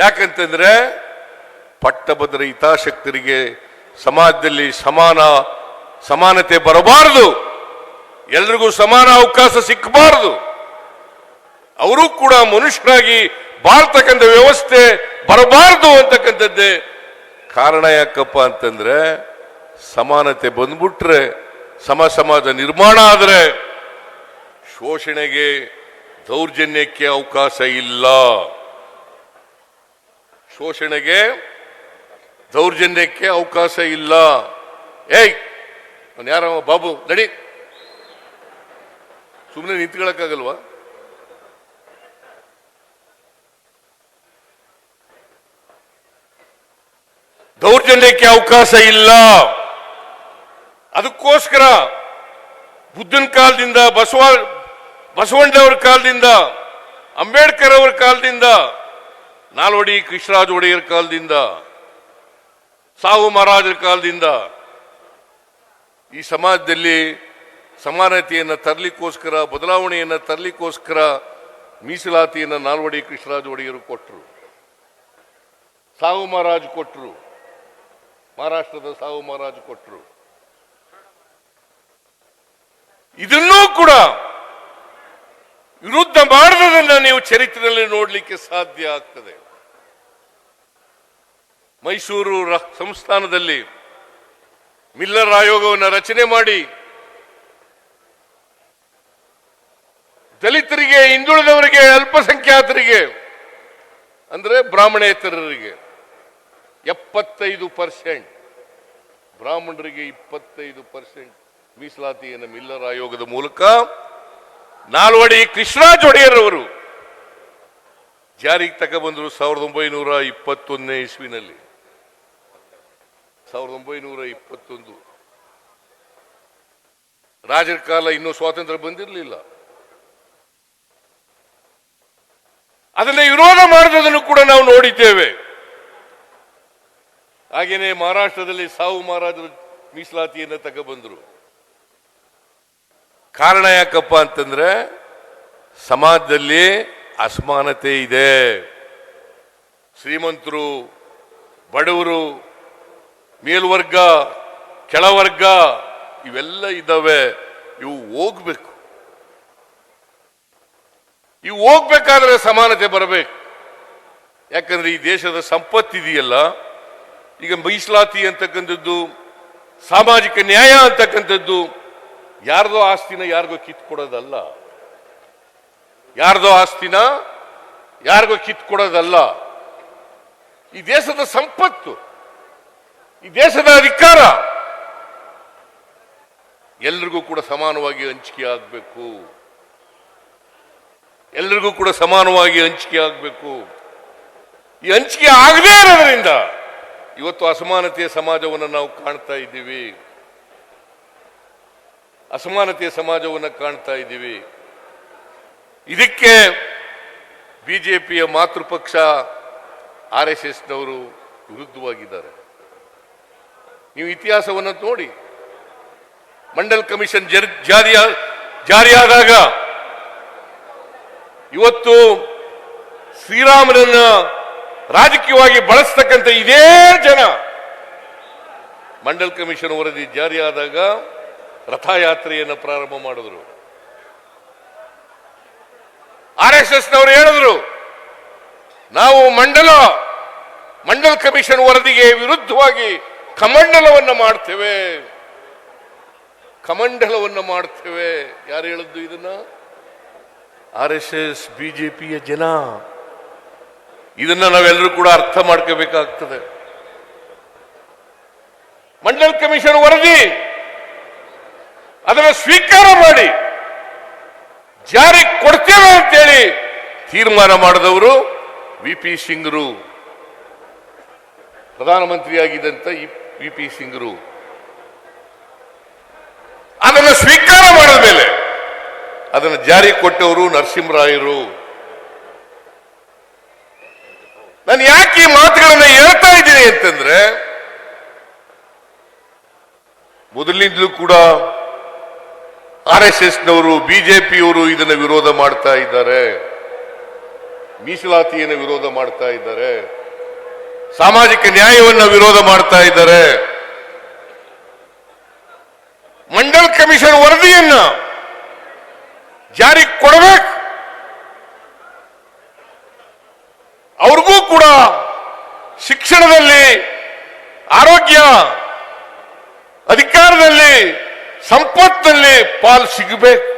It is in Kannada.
ಯಾಕಂತಂದ್ರೆ ಪಟ್ಟಭದ್ರ ಹಿತಾಶಕ್ತರಿಗೆ ಸಮಾಜದಲ್ಲಿ ಸಮಾನ ಸಮಾನತೆ ಬರಬಾರದು. ಎಲ್ರಿಗೂ ಸಮಾನ ಅವಕಾಶ ಸಿಕ್ಕಬಾರದು ಅವರು ಕೂಡ ಮನುಷ್ಯರಾಗಿ ಬಾಳ್ತಕ್ಕಂಥ ವ್ಯವಸ್ಥೆ ಬರಬಾರದು ಅಂತಕ್ಕಂಥದ್ದೇ ಕಾರಣ ಯಾಕಪ್ಪ ಅಂತಂದ್ರೆ ಸಮಾನತೆ ಬಂದ್ಬಿಟ್ರೆ ಸಮ ಸಮಾಜ ನಿರ್ಮಾಣ ಆದರೆ ಶೋಷಣೆಗೆ ದೌರ್ಜನ್ಯಕ್ಕೆ ಅವಕಾಶ ಇಲ್ಲ. ಶೋಷಣೆಗೆ ದೌರ್ಜನ್ಯಕ್ಕೆ ಅವಕಾಶ ಇಲ್ಲ. ಏಯ್! ಅವ್ನು ಯಾರ ಬಾಬು, ನಡಿ. ಸುಮ್ಮನೆ ನಿಂತ್ಕೊಳ್ಳೋಕ್ಕಾಗಲ್ವಾ ದೌರ್ಜನ್ಯಕ್ಕೆ ಅವಕಾಶ ಇಲ್ಲ. ಅದಕ್ಕೋಸ್ಕರ ಬುದ್ಧನ ಕಾಲದಿಂದ, ಬಸವ ಬಸವಣ್ಣನವರ ಕಾಲದಿಂದ, ಅಂಬೇಡ್ಕರ್ ಅವರ ಕಾಲದಿಂದ ನಾಲ್ವಡಿ ಕೃಷ್ಣರಾಜ ಒಡೆಯರ್ ಕಾಲದಿಂದ, ಸಾಹು ಮಹಾರಾಜರ ಕಾಲದಿಂದ ಈ ಸಮಾಜದಲ್ಲಿ ಸಮಾನತೆಯನ್ನು ತರಲಿಕ್ಕೋಸ್ಕರ, ಬದಲಾವಣೆಯನ್ನು ತರಲಿಕ್ಕೋಸ್ಕರ ಮೀಸಲಾತಿಯನ್ನು ನಾಲ್ವಡಿ ಕೃಷ್ಣರಾಜ ಒಡೆಯರು ಕೊಟ್ಟರು ಸಾಹು ಮಹಾರಾಜ್ ಕೊಟ್ಟರು ಮಹಾರಾಷ್ಟ್ರದ ಸಾಹು ಮಹಾರಾಜ್ ಕೊಟ್ಟರು ಇದನ್ನೂ ಕೂಡ ವಿರುದ್ಧ ಮಾಡದನ್ನ ನೀವು ಚರಿತ್ರೆಯಲ್ಲಿ ನೋಡಲಿಕ್ಕೆ ಸಾಧ್ಯ ಆಗ್ತದೆ. ಮೈಸೂರು ಸಂಸ್ಥಾನದಲ್ಲಿ ಮಿಲ್ಲರ್ ಆಯೋಗವನ್ನು ರಚನೆ ಮಾಡಿ ದಲಿತರಿಗೆ, ಹಿಂದುಳಿದವರಿಗೆ, ಅಲ್ಪಸಂಖ್ಯಾತರಿಗೆ, ಅಂದ್ರೆ ಬ್ರಾಹ್ಮಣೇತರರಿಗೆ ಎಪ್ಪತ್ತೈದು ಪರ್ಸೆಂಟ್, ಬ್ರಾಹ್ಮಣರಿಗೆ ಇಪ್ಪತ್ತೈದು ಪರ್ಸೆಂಟ್ ಮೀಸಲಾತಿಯನ್ನು ಮಿಲ್ಲರ್ ಆಯೋಗದ ಮೂಲಕ ನಾಲ್ವಡಿ ಕೃಷ್ಣರಾಜ್ ಒಡೆಯರವರು ಜಾರಿಗೆ ತಗೊಬಂದರು ಸಾವಿರದ ಒಂಬೈನೂರ ಇಪ್ಪತ್ತೊಂದನೇ ಇಸ್ವಿನಲ್ಲಿ. ಸಾವಿರದ ಒಂಬೈನೂರ ಇಪ್ಪತ್ತೊಂದು. ರಾಜರ ಕಾಲ ಇನ್ನೂ ಸ್ವಾತಂತ್ರ್ಯ ಬಂದಿರಲಿಲ್ಲ. ಅದನ್ನ ವಿರೋಧ ಮಾಡಿದದನ್ನು ಕೂಡ ನಾವು ನೋಡಿದ್ದೇವೆ. ಹಾಗೆಯೇ ಮಹಾರಾಷ್ಟ್ರದಲ್ಲಿ ಸಾವು ಮಹಾರಾಜರು ಮೀಸಲಾತಿಯನ್ನು ತಗೊಬಂದರು ಕಾರಣ ಯಾಕಪ್ಪ ಅಂತಂದ್ರೆ ಸಮಾಜದಲ್ಲಿ ಅಸಮಾನತೆ ಇದೆ. ಶ್ರೀಮಂತರು, ಬಡವರು, ಮೇಲ್ವರ್ಗ, ಕೆಳವರ್ಗ ಇವೆಲ್ಲ ಇದ್ದಾವೆ. ಇವು ಹೋಗ್ಬೇಕು. ಇವು ಹೋಗ್ಬೇಕಾದ್ರೆ ಸಮಾನತೆ ಬರಬೇಕು. ಯಾಕಂದ್ರೆ ಈ ದೇಶದ ಸಂಪತ್ತಿದೆಯಲ್ಲ. ಈಗ ಮೀಸಲಾತಿ ಅಂತಕ್ಕಂಥದ್ದು, ಸಾಮಾಜಿಕ ನ್ಯಾಯ ಅಂತಕ್ಕಂಥದ್ದು ಯಾರ್ದೋ ಆಸ್ತಿನ ಯಾರಿಗೋ ಕಿತ್ಕೊಡೋದಲ್ಲ ಯಾರ್ದೋ ಆಸ್ತಿನ ಯಾರಿಗೋ ಕಿತ್ಕೊಡೋದಲ್ಲ ಈ ದೇಶದ ಸಂಪತ್ತು, ಈ ದೇಶದ ಅಧಿಕಾರ ಎಲ್ರಿಗೂ ಕೂಡ ಸಮಾನವಾಗಿ ಹಂಚಿಕೆ ಆಗಬೇಕು. ಎಲ್ರಿಗೂ ಕೂಡ ಸಮಾನವಾಗಿ ಹಂಚಿಕೆ ಆಗಬೇಕು. ಈ ಹಂಚಿಕೆ ಆಗದೇ ಇರೋದ್ರಿಂದ ಇವತ್ತು ಅಸಮಾನತೆಯ ಸಮಾಜವನ್ನು ನಾವು ಕಾಣ್ತಾ ಇದ್ದೀವಿ. ಅಸಮಾನತೆಯ ಸಮಾಜವನ್ನು ಕಾಣ್ತಾ ಇದ್ದೀವಿ. ಇದಕ್ಕೆ ಬಿಜೆಪಿಯ ಮಾತೃಪಕ್ಷ ಆರ್ ಎಸ್ ಎಸ್ನವರು ವಿರುದ್ಧವಾಗಿದ್ದಾರೆ. ನೀವು ಇತಿಹಾಸವನ್ನು ನೋಡಿ. ಮಂಡಲ್ ಕಮಿಷನ್ ಜರ್- ಜಾರಿಯ ಜಾರಿಯಾದಾಗ ಇವತ್ತು ಶ್ರೀರಾಮನನ್ನ ರಾಜಕೀಯವಾಗಿ ಬಳಸ್ತಕ್ಕಂಥ ಇದೇ ಜನ. ಮಂಡಲ್ ಕಮಿಷನ್ ವರದಿ ಜಾರಿಯಾದಾಗ ರಥಯಾತ್ರೆಯನ್ನು ಪ್ರಾರಂಭ ಮಾಡಿದ್ರು. ಆರ್ ಎಸ್ ಎಸ್ ನವರು ಹೇಳಿದ್ರು, ನಾವು ಮಂಡಲ, ಮಂಡಲ್ ಕಮಿಷನ್ ವರದಿಗೆ ವಿರುದ್ಧವಾಗಿ ಕಮಂಡಲವನ್ನು ಮಾಡ್ತೇವೆ. ಕಮಂಡಲವನ್ನು ಮಾಡ್ತೇವೆ. ಯಾರು ಹೇಳಿದ್ದು ಇದನ್ನ? ಆರ್ ಎಸ್ ಎಸ್ ಬಿಜೆಪಿಯ ಜನ. ಇದನ್ನ ನಾವೆಲ್ಲರೂ ಕೂಡ ಅರ್ಥ ಮಾಡ್ಕೋಬೇಕಾಗ್ತದೆ. ಮಂಡಲ್ ಕಮಿಷನ್ ವರದಿ ಅದನ್ನು ಸ್ವೀಕಾರ ಮಾಡಿ. ಜಾರಿ ಕೊಡ್ತೇವೆ ಅಂತೇಳಿ ತೀರ್ಮಾನ ಮಾಡಿದವರು ವಿ ಪಿ ಸಿಂಗ್ರು ಪ್ರಧಾನಮಂತ್ರಿಯಾಗಿದ್ದಂತ ವಿ ಪಿ ಸಿಂಗ್ರು ಅದನ್ನು ಸ್ವೀಕಾರ ಮಾಡಿದ ಮೇಲೆ ಅದನ್ನು ಜಾರಿ ಕೊಟ್ಟವರು ನರಸಿಂಹರಾಯರು. ನಾನು ಯಾಕೆ ಈ ಮಾತುಗಳನ್ನು ಹೇಳ್ತಾ ಇದ್ದೀನಿ ಅಂತಂದ್ರೆ ಮೊದಲಿಂದಲೂ ಕೂಡ ಆರ್ ಎಸ್ ಎಸ್ನವರು ಬಿಜೆಪಿಯವರು ಇದನ್ನು ವಿರೋಧ ಮಾಡ್ತಾ ಇದ್ದಾರೆ. ಮೀಸಲಾತಿಯನ್ನು ವಿರೋಧ ಮಾಡ್ತಾ ಇದ್ದಾರೆ. ಸಾಮಾಜಿಕ ನ್ಯಾಯವನ್ನು ವಿರೋಧ ಮಾಡ್ತಾ ಇದ್ದಾರೆ. ಮಂಡಲ್ ಕಮಿಷನ್ ವರದಿಯನ್ನ ಜಾರಿಗೆ ಕೊಡಬೇಕು. ಅವ್ರಿಗೂ ಕೂಡ ಶಿಕ್ಷಣದಲ್ಲಿ, ಆರೋಗ್ಯ ಅಧಿಕಾರದಲ್ಲಿ ಸಂಪತ್ತಿನಲ್ಲಿ ಪಾಲ್ ಸಿಗಬೇಕು.